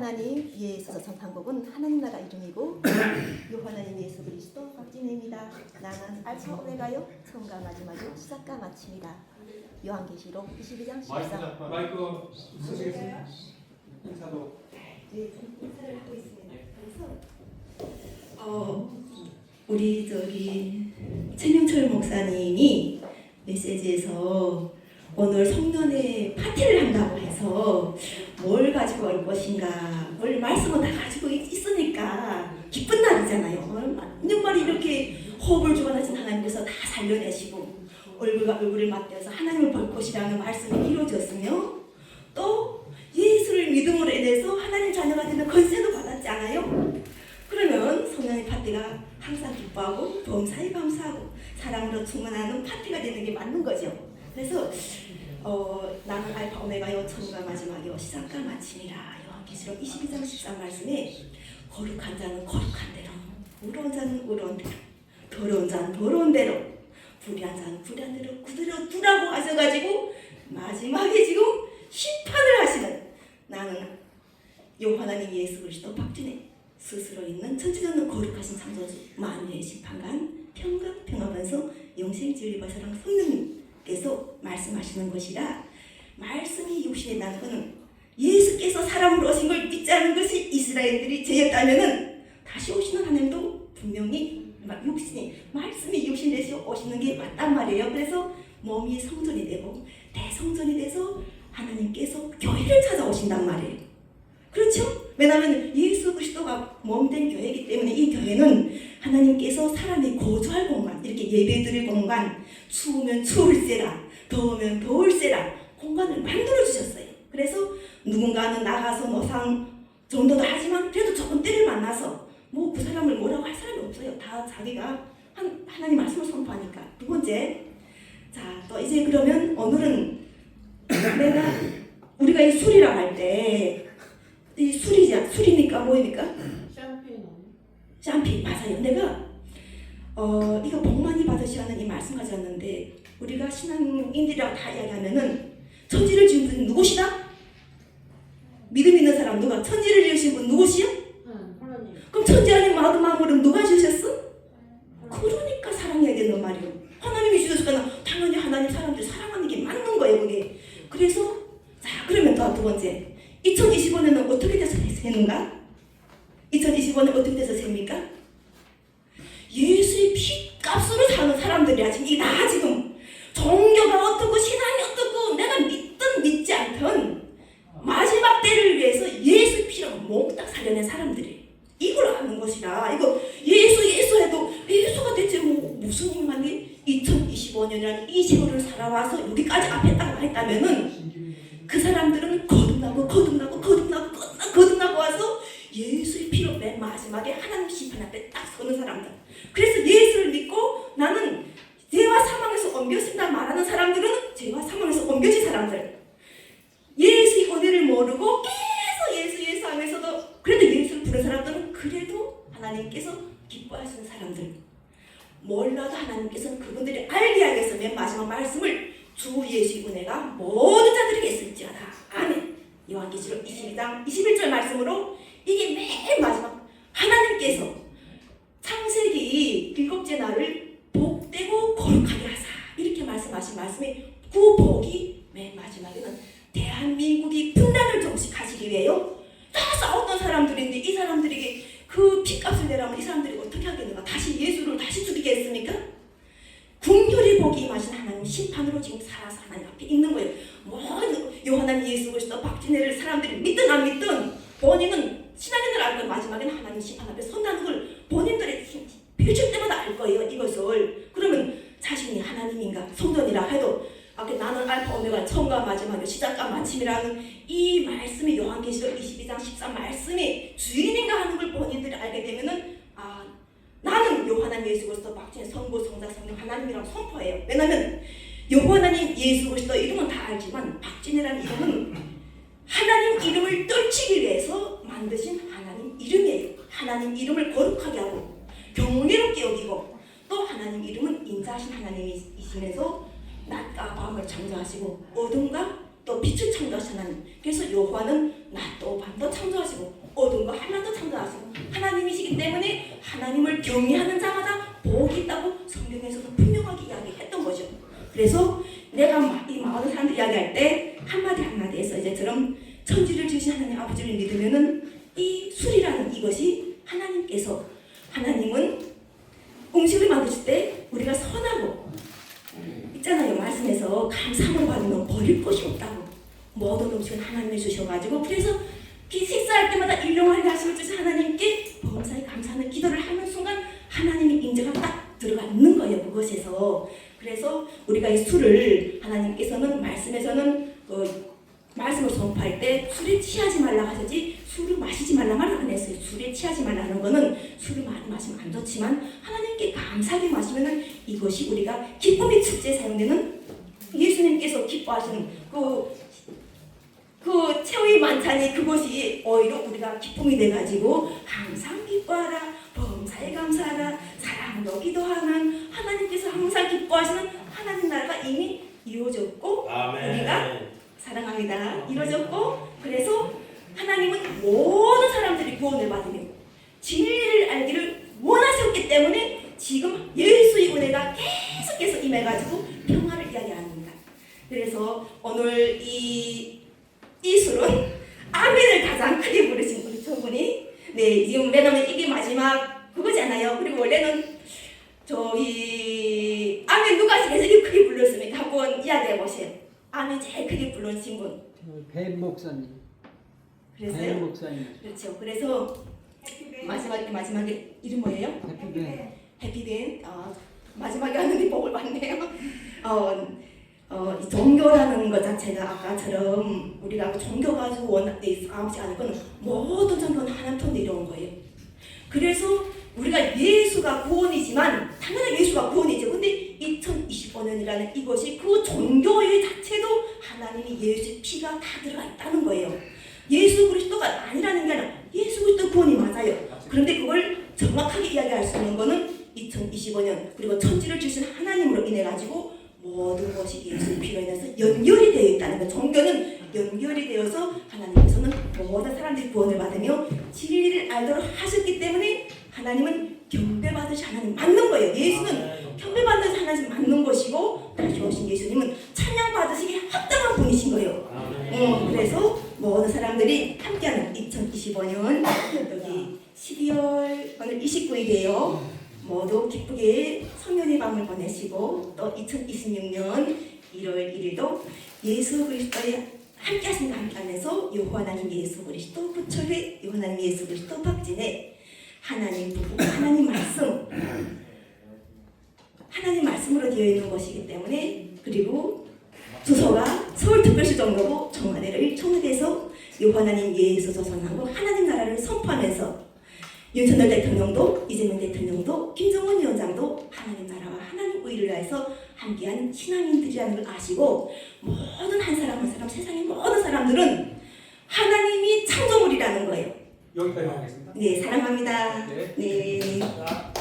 하나님 예수서 전탄복은 하나님 나라 이름이고 요 하나님 예수 그리스도 박진혜입니다. 나는 알파 오메가요 처음과 마지막이요 시작과 마침이다. 요한계시록 22장 마이크 14. 잡아. 마이크 쓰시겠습니다. 인사도 네, 인사를 하고 있습니다. 그래서 어, 우리 저기 최명철 목사님이 메시지에서 오늘 성년회 파티를 한다고 해서 뭘 가지고 올 것인가 뭘 말씀은 다 가지고 있- 있으니까 기쁜 날이잖아요. 정말 이렇게 호흡을 주관하신 하나님께서 다 살려내시고 얼굴과 얼굴을 맞대어서 하나님을 볼 것이라는 말씀이 이루어졌으며 또 예수를 믿음으로 인해서 하나님 자녀가 되는 권세도 받았지 않아요? 그러면 성령의 파티가 항상 기뻐하고 범사에 감사하고 사랑으로 충만하는 파티가 되는 게 맞는 거죠. 그래서 어, 나는 알파 오메가요 처음과 마지막이요. 시작과 마침이라 요한계시록 22장 13 말씀에 거룩한 자는 거룩한 대로 의로운 자는 의로운 대로 더러운 자는 더러운 대로 불의한 자는 불의한 대로 그대로 두라고 하셔가지고 마지막에 지금 심판을 하시는 나는 요 하나님 예수 그리스도 박진혜 스스로 있는 천지전능 거룩하신 창조주 만유의 심판관 평강 평화반성 영생진리바사랑 성령님 께서 말씀하시는 것이라 말씀이 육신에 것은 예수께서 사람으로 오신 걸 믿지 않은 것이 이스라엘들이 죄였다면은 다시 오시는 하나님도 분명히 막 육신이 말씀이 육신 내시 오시는 게 맞단 말이에요. 그래서 몸이 성전이 되고 대성전이 돼서 하나님께서 교회를 찾아오신단 말이에요. 그렇죠? 왜냐하면 예수 그리스도가 몸된 교회이기 때문에 이 교회는 하나님께서 사람이 거주할 공간, 이렇게 예배드릴 공간, 추우면 추울세라, 더우면 더울세라 공간을 만들어 주셨어요. 그래서 누군가는 나가서 노상 정도도 하지만 그래도 조금 때를 만나서 뭐 그 사람을 뭐라고 할 사람이 없어요. 다 자기가 한, 하나님 말씀을 선포하니까. 두 번째, 자 또 이제 그러면 오늘은 내가 우리가 이 술이라고 할때 이 술이자 술이니까 뭐입니까? 샴페인 샴페인 맞아요. 내가 어 이거 복 많이 받으시라는 이 말씀 가져왔는데 우리가 신앙인들이랑 다 이야기하면은 천지를 지은 분 누구시다? 믿음 있는 사람 누가? 천지를 지으신 분 누구시요? 응, 하나님. 그럼 천지 안에 마음 마음으로 누가 주셨어? 그러니까 사랑해야 되는 말이요. 하나님이 주셨으니까 당연히 하나님 사람들 사랑하는 게 맞는 거예요, 그게. 그래서 자 그러면 또 두 번째 2025년은 어떻게 돼서 세는가? 2025년 어떻게 돼서 셉니까? 예수의 피 값으로 사는 사람들이야 지금. 이나 지금. 종교가 어떻고 신앙이 어떻고 내가 믿든 믿지 않든 마지막 때를 위해서 예수 피로 몽딱 살려낸 사람들이 이걸 아는 것이라 이거 예수 예수 해도 예수가 대체 뭐 무슨 힘만이? 2025년이라는 이 세월을 살아와서 여기까지 앞에 딱와 있다면은 그 사람들은 거듭나고 거듭나고 거듭나고 거듭나고 와서 예수의 피로 맨 마지막에 하나님 심판 앞에 딱 서는 사람들. 그래서 예수를 믿고 나는 죄와 사망에서 옮겨진다 말하는 사람들은 죄와 사망에서 옮겨진 사람들. 예수의 은혜를 모르고 계속 예수 예수 하면서도 그래도 예수를 부른 사람들은 그래도 하나님께서 기뻐하시는 사람들. 몰라도 하나님께서는 그분들이 알게 하기 위해서 맨 마지막 말씀을 주 예수의 은혜가 모든 자들에게 있을지어다. 아멘. 요한계시록 22장 21절 말씀으로 이게 맨 마지막 하나님께서 창세기 일곱째 날을 복되고 거룩하게 하사 이렇게 말씀하신 말씀이 그 복이 맨 마지막에는 대한민국이 분단을 정식하시기 위해요. 다 싸웠던 사람들인데 이 사람들에게 그 피값을 내라면 이 사람들이 어떻게 하겠는가? 다시 예수를 다시 죽이겠습니까? 궁결의 복이 임하신 하나님 심판으로 지금 살아서 하나님 앞에 있는 거예요. 뭐 요한한 예수 그리스도 박진혜를 사람들이 믿든 안 믿든 본인은 신앙인들 알고 마지막에는 하나님 심판 앞에 선다는 걸 본인들의 힘, 표출 때마다 알 거예요. 이것을 그러면 자신이 하나님인가 성전이라 해도 아까 나는 알파 오메가 처음과 마지막이 시작과 마침이라는 이 말씀이 요한계시록 22장 13 말씀이 주인인가 하는 걸 본인들이 알게 되면은 아 나는 요한한 예수 그리스도 박진혜 성부 성자 성령 하나님이라고 선포해요. 왜냐면 요한하님 예수 그리스도 이름은 다 알지만 박진혜라는 이름은 하나님 이름을 떨치기 위해서 만드신 하나님 이름이에요. 하나님 이름을 거룩하게 하고 경외롭게 여기고 또 하나님 이름은 인자하신 하나님이시면서 낮과 밤을 창조하시고 어둠과 또 빛을 창조하신 하나님. 그래서 여호와는 낮도 밤도 창조하시고 어둠과 하나도 창조하시고 하나님이시기 때문에 하나님을 경외하는 자마다 복이 있다고 성경에서도 분명하게 이야기했던 거죠. 그래서 내가 마- 이 많은 사람들 이야기할 때 한마디 한마디에서 이제처럼 천지를 지으신 하나님 아버지를 믿으면은 이 술이라는 이것이 하나님께서 하나님은 음식을 만드실 때 우리가 선하고 있잖아요. 말씀에서 감사함을 받으면 버릴 것이 없다고. 모든 음식은 하나님이 주셔가지고 그래서 그 식사할 때마다 일용할 말씀을 주신 하나님께 범사에 감사하는 기도를 하는 순간 하나님의 인재가 딱 들어가 있는 거예요 그것에서. 그래서 우리가 이 술을 하나님께서는 말씀에서는 그 말씀을 선포할 때 술에 취하지 말라 하셨지 술을 마시지 말라 말을 안 했어요. 술에 취하지 말라 하는 거는 술을 많이 마시면 안 좋지만 하나님께 감사하게 마시면은 이것이 우리가 기쁨의 축제에 사용되는 예수님께서 기뻐하시는 그, 그 최후의 만찬이 그것이 오히려 우리가 기쁨이 돼가지고 항상 기뻐하라 범사에 감사하라 사랑도 기도하는 하나님께서 항상 기뻐하시는 하나님 나라가 이미 이루어졌고 우리가 사랑합니다. 이루어졌고 그래서 하나님은 모든 사람들이 구원을 받으며 진리를 알기를 원하셨기 때문에 지금 예수의 은혜가 계속해서 임해가지고 평화를 이야기합니다. 그래서 오늘 이, 이 술은 아멘을 가장 크게 부르신 우리 저분이 네 지금 왜냐면 이게 마지막 그거잖아요. 그리고 원래는 저희 아멘 누가 제일 크게 불렀습니까? 한번 이야기해 보세요. 아멘 제일 크게 부르신 분. 배 목사님. 배 그랬어요? 목사님. 그렇죠. 그래서 마지막에 마지막에 이름 뭐예요? 해피배. 해피된 어, 마지막에 하는 게 복을 받네요. 어, 어, 이 종교라는 것 자체가 아까처럼 우리가 종교 가지고 원하는 싸움지 않을 건 모든 종교는 하나님 톤 내려온 거예요. 그래서 우리가 예수가 구원이지만 당연히 예수가 구원이죠. 근데 2025년이라는 이것이 그 종교의 자체도 하나님이 예수의 피가 다 들어가 있다는 거예요. 예수 그리스도가 아니라는 게 아니라 예수 그리스도 구원이 맞아요. 그런데 그걸 정확하게 이야기할 수 있는 거는 2025년 그리고 천지를 주신 하나님으로 인해 가지고 하셨기 때문에 하나님은 경배받으시 하나님 맞는 거예요. 예수는 경배받는 하나님 맞는 것이고 다시 오신 예수님은 찬양 받으시기 합당한 분이신 거예요. 어, 그래서 모든 사람들이 함께하는 2025년 여기 12월 오늘 29일이에요. 모두 기쁘게 성년의 밤을 보내시고 또 2026년 1월 1일도 예수 그리스도의 함께 하신과 함께하면서 여호와 하나님 예수 그리스도 부처의 여호와 하나님 예수 그리스도 박진의 하나님 부부 하나님 말씀. 하나님 말씀으로 되어 있는 것이기 때문에 그리고 주소가 서울특별시 정도고 청와대를 청와대에서 여호와 하나님 예수 조선하고 하나님 나라를 선포하면서 윤석열 대통령도 이재명 대통령도 김정은 위원장도 하나님 나라와 의를 위해서 함께한 신앙인들이라는 걸 아시고 모든 한 사람 한 사람 세상의 모든 사람들은 하나님이 창조물이라는 거예요. 여기까지 하겠습니다. 네 사랑합니다. 네. 네. 자,